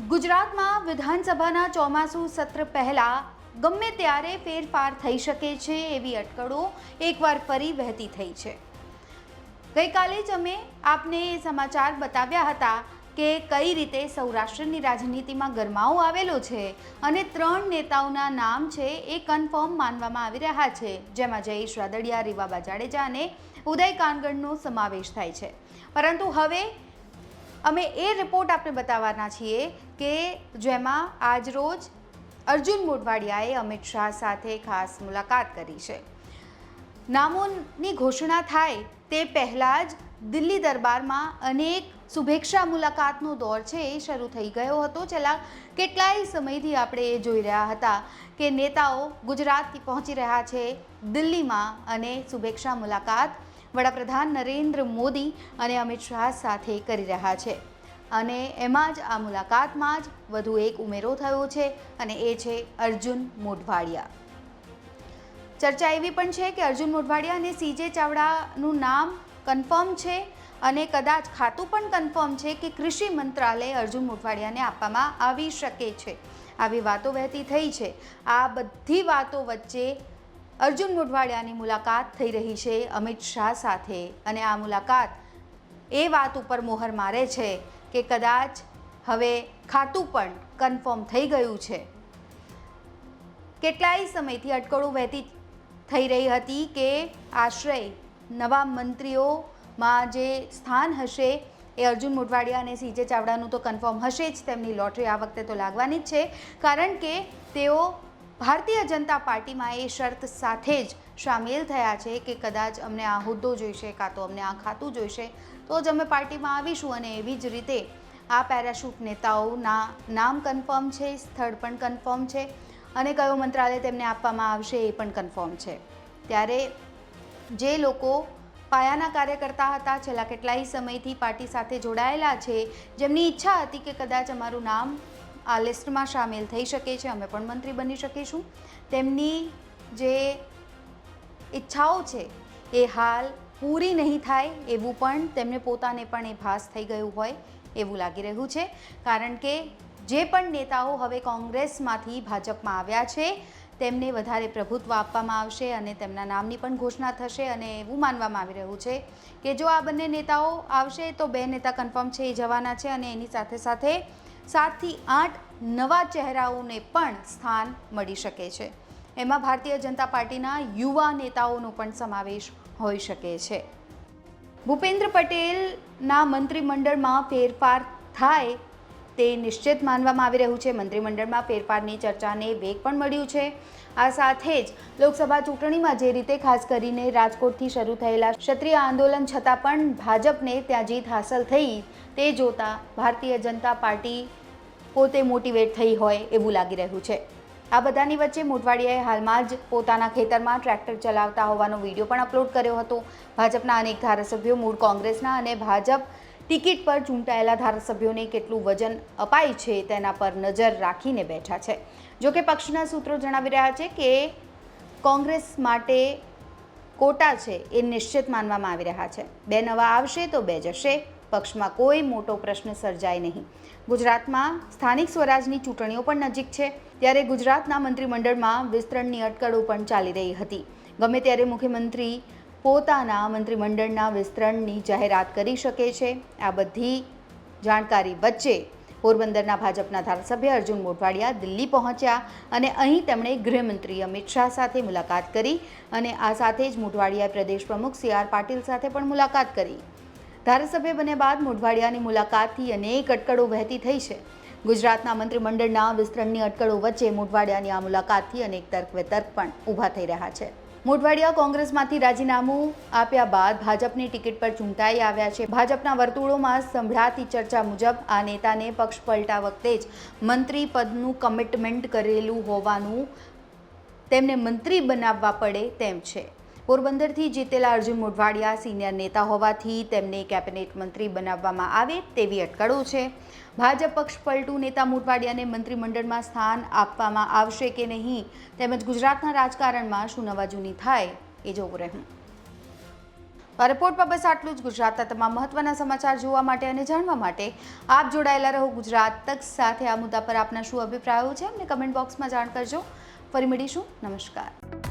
ગુજરાતમાં વિધાનસભાના ચોમાસુ સત્ર પહેલા ગમે ત્યારે ફેરફાર થઈ શકે છે એવી અટકળો એકવાર ફરી વહેતી થઈ છે. ગઈકાલે જ અમે આપને એ સમાચાર બતાવ્યા હતા કે કઈ રીતે સૌરાષ્ટ્રની રાજનીતિમાં ગરમાવો આવેલો છે અને ત્રણ નેતાઓના નામ છે એ કન્ફર્મ માનવામાં આવી રહ્યા છે. જેમાં જયેશ રાદડિયા, રીવાબા જાડેજા અને ઉદય કાનગડનો સમાવેશ થાય છે. પરંતુ હવે અમે એ રિપોર્ટ આપને બતાવવાના છીએ કે જેમાં આજરોજ અર્જુન મોઢવાડિયાએ અમિત શાહ સાથે ખાસ મુલાકાત કરી છે. નામોની ઘોષણા થાય તે પહેલાં જ દિલ્હી દરબારમાં અનેક શુભેચ્છા મુલાકાતનો દોર છે એ શરૂ થઈ ગયો હતો. છેલ્લા કેટલાય સમયથી આપણે એ જોઈ રહ્યા હતા કે નેતાઓ ગુજરાતથી પહોંચી રહ્યા છે દિલ્હીમાં અને શુભેચ્છા મુલાકાત વડાપ્રધાન નરેન્દ્ર મોદી અને અમિત શાહ સાથે કરી રહ્યા છે. અને એમાં જ આ મુલાકાતમાં જ વધુ એક ઉમેરો થયો છે અને એ છે અર્જુન મોઢવાડિયા. ચર્ચા એવી પણ છે કે અર્જુન મોઢવાડિયા અને સીજે ચાવડાનું નામ કન્ફર્મ છે અને કદાચ ખાતું પણ કન્ફર્મ છે કે કૃષિ મંત્રાલય અર્જુન મોઢવાડિયાને આપવામાં આવી શકે છે. આવી વાતો વહેતી થઈ છે. આ બધી વાતો વચ્ચે અર્જુન મોઢવાડિયાની મુલાકાત થઈ રહી છે અમિત શાહ સાથે અને આ મુલાકાત એ વાત ઉપર મોહર મારે છે કે કદાચ હવે ખાતું પણ કન્ફર્મ થઈ ગયું છે. કેટલાય સમયથી અટકળો વહેતી થઈ રહી હતી કે આશ્રય નવા મંત્રીઓમાં જે સ્થાન હશે એ અર્જુન મોઢવાડિયા અને સીજે ચાવડાનું તો કન્ફર્મ હશે જ, તેમની લોટરી આ વખતે તો લાગવાની જ છે. કારણ કે તેઓ ભારતીય જનતા પાર્ટીમાં એ શરત સાથે જ સામેલ થયા છે કે કદાચ અમને આ હોદ્દો જોઈશે, કાં તો અમને આ ખાતું જોઈશે. તો જ અમે પાર્ટીમાં આવીશું અને એવી જ રીતે આ પેરાશૂટ નેતાઓના નામ કન્ફર્મ છે, સ્થળ પણ કન્ફર્મ છે અને કયો મંત્રાલય તેમને આપવામાં આવશે એ પણ કન્ફર્મ છે. ત્યારે જે લોકો પાયાના કાર્યકર્તા હતા, છેલ્લા કેટલાય સમયથી પાર્ટી સાથે જોડાયેલા છે, જેમની ઈચ્છા હતી કે કદાચ અમારું નામ આ લિસ્ટમાં સામેલ થઈ શકે છે. અમે પણ મંત્રી બની શકીશું. તેમની જે ઈચ્છાઓ છે એ હાલ પૂરી નહીં થાય એવું પણ તેમને પોતાને પણ એ ભાસ થઈ ગયું હોય એવું લાગી રહ્યું છે. કારણ કે જે પણ નેતાઓ હવે કોંગ્રેસમાંથી ભાજપમાં આવ્યા છે, તેમને વધારે પ્રભુત્વ આપવામાં આવશે અને તેમના નામની પણ ઘોષણા થશે અને એવું માનવામાં આવી રહ્યું છે કે જો આ બંને નેતાઓ આવશે તો બે નેતા કન્ફર્મ છે એ જવાના છે અને એની સાથે સાથે સાતથી આઠ નવા ચહેરાઓને પણ સ્થાન મળી શકે છે. એમાં ભારતીય જનતા પાર્ટીના યુવા નેતાઓનો પણ સમાવેશ હોઈ શકે છે. ભૂપેન્દ્ર પટેલના મંત્રીમંડળમાં ફેરફાર થાય તે નિશ્ચિત માનવામાં આવી રહ્યું છે. મંત્રીમંડળમાં ફેરફારની ચર્ચાને વેગ પણ મળ્યું છે. આ સાથે જ લોકસભા ચૂંટણીમાં જે રીતે ખાસ કરીને રાજકોટથી શરૂ થયેલા ક્ષત્રિય આંદોલન છતાં પણ ભાજપને ત્યાં જીત હાંસલ થઈ તે જોતા ભારતીય જનતા પાર્ટી પોતે મોટિવેટ થઈ હોય એવું લાગી રહ્યું છે. આ બધાની વચ્ચે મોટવાડિયાએ હાલમાં જ પોતાના ખેતરમાં ટ્રેક્ટર ચલાવતા હોવાનો વીડિયો પણ અપલોડ કર્યો હતો. ભાજપના અનેક ધારાસભ્યો, મૂળ કોંગ્રેસના અને ભાજપ ટિકિટ પર ચૂંટાયેલા ધારાસભ્યોને કેટલું વજન અપાય છે તેના પર નજર રાખીને બેઠા છે. જો કે પક્ષના સૂત્રો જણાવી રહ્યા છે કે કોંગ્રેસ માટે કોટા છે એ નિશ્ચિત માનવામાં આવી રહ્યા છે. બે નવા આવશે તો બે જશે. પક્ષમાં કોઈ મોટો પ્રશ્ન સર્જાય નહીં. ગુજરાતમાં સ્થાનિક સ્વરાજની ચૂંટણીઓ પણ નજીક છે. ત્યારે ગુજરાતના મંત્રીમંડળમાં વિસ્તરણની અટકળો પણ ચાલી રહી હતી. ગમે ત્યારે મુખ્યમંત્રી પોતાના મંત્રીમંડળના વિસ્તરણની જાહેરાત કરી શકે છે. આ બધી જાણકારી વચ્ચે પોરબંદરના ભાજપના ધારાસભ્ય અર્જુન મોઢવાડિયા દિલ્હી પહોંચ્યા અને અહીં તેમણે ગૃહમંત્રી અમિત શાહ સાથે મુલાકાત કરી અને આ સાથે જ મોઢવાડિયાએ પ્રદેશ પ્રમુખ સી આર પાટીલ સાથે પણ મુલાકાત કરી. ધારાસભ્ય બન્યા બાદ મોઢવાડિયાની મુલાકાતથી અનેક અટકળો વહેતી થઈ છે. ગુજરાતના મંત્રીમંડળના વિસ્તરણની અટકળો વચ્ચે મોઢવાડિયાની આ મુલાકાતથી અનેક તર્ક વિતર્ક પણ ઊભા થઈ રહ્યા છે. મોઢવાડિયા કોંગ્રેસમાંથી રાજીનામું આપ્યા બાદ ભાજપની ટિકિટ પર ચૂંટાઈ આવ્યા છે. ભાજપના વર્તુળોમાં સંભળાતી ચર્ચા મુજબ આ નેતાને પક્ષ પલટા વખતે જ મંત્રી પદનું કમિટમેન્ટ કરેલું હોવાનું તેમને મંત્રી બનાવવા પડે તેમ છે. પોરબંદરથી જીતેલા અર્જુન મોઢવાડિયા સિનિયર નેતા હોવાથી તેમને કેબિનેટ મંત્રી બનાવવામાં આવે તેવી અટકળો છે. ભાજપ પક્ષ પલટુ નેતા મોઢવાડિયાને મંત્રીમંડળમાં સ્થાન આપવામાં આવશે કે નહીં તેમજ ગુજરાતના રાજકારણમાં શું નવાજૂની થાય એ જોવું રહ્યું. આ રિપોર્ટમાં બસ આટલું જ. ગુજરાતના તમામ મહત્વના સમાચાર જોવા માટે અને જાણવા માટે આપ જોડાયેલા રહો ગુજરાત તક સાથે. આ મુદ્દા પર આપના શું અભિપ્રાયો છે અમને કમેન્ટ બોક્સમાં જાણ કરજો. ફરી મળીશું. નમસ્કાર.